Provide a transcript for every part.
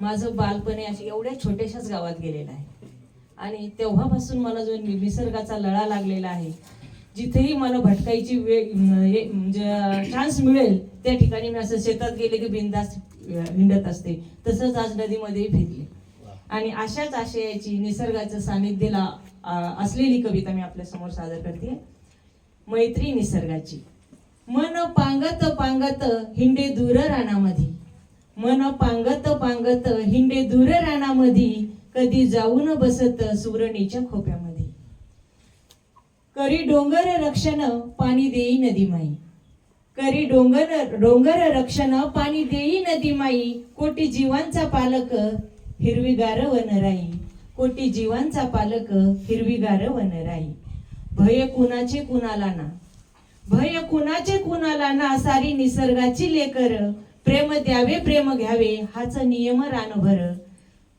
माझं बालपणे अशी एवढ्या छोट्याशाच गावात गेलेलं आहे. आणि तेव्हापासून मला जो निसर्गाचा लळा लागलेला आहे जिथेही मला भटकायची वेळ म्हणजे चान्स मिळेल त्या ठिकाणी मी असं शेतात गेले की बिंदास हिंडत असते. तसंच आज नदीमध्येही फिरले. आणि अशाच आशयाची निसर्गाच्या सानिध्यला असलेली कविता मी आपल्यासमोर सादर करते. मैत्री निसर्गाची. मन पांगत पांगत हिंडे दूर रानामध्ये. मन पांगत पांगत हिंडे दूर रानामधी कधी जाऊन बसत सुरणीच्या खोप्यामध्ये करी डोंगर रक्षण पाणी देई नदी माई. करी डोंगर डोंगर रक्षण पाणी देई नदी माई. कोटी जीवांचा पालक हिरवीगार वनराई कोटी जीवांचा पालक हिरवीगार वनराई भय कुणाचे कुणाला ना? भय कुणाचे कुणाला ना? सारी निसर्गाची लेकर प्रेम द्यावे प्रेम घ्यावे हाचा नियम रानभर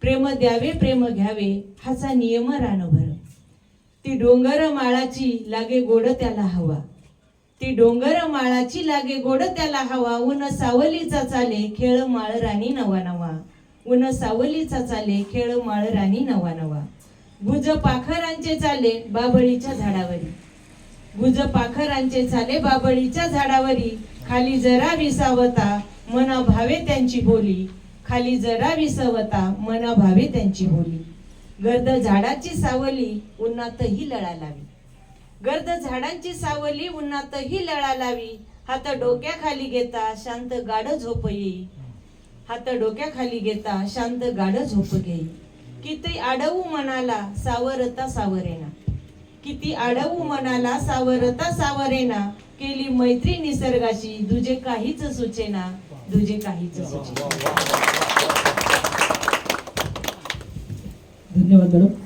प्रेम द्यावे प्रेम घ्यावे हाचा नियम रानभर ती डोंगर माळाची लागे गोड त्याला हवा. ती डोंगर माळाची लागे गोड त्याला हवा. उन सावलीचा चाले खेळ माळ राणी नवा नवा. उन सावलीचा चाले खेळ माळ राणी नवा नवा. भुज पाखरांचे चाले बाबळीच्या झाडावरी. भुज पाखरांचे चाले बाबळीच्या झाडावरी. खाली जरा विसावता. मना भावे त्यांची बोली. खाली जरा विसवता मना भावे त्यांची बोली. गर्द झाडाची सावली उन्हातही लळा लावी. गर्द झाडांची सावली उन्हातही लळा लावी. हात डोक्याखाली घेता शांत गाढ झोप येई. हात डोक्याखाली घेता शांत गाढ झोप घेई. किती आडवू मनाला सावरता सावरेना. किती आडवू मनाला सावरता सावरेना. केली मैत्री निसर्गाची तुझे काहीच सुचेना. तुझे काहीच धन्यवाद मॅडम.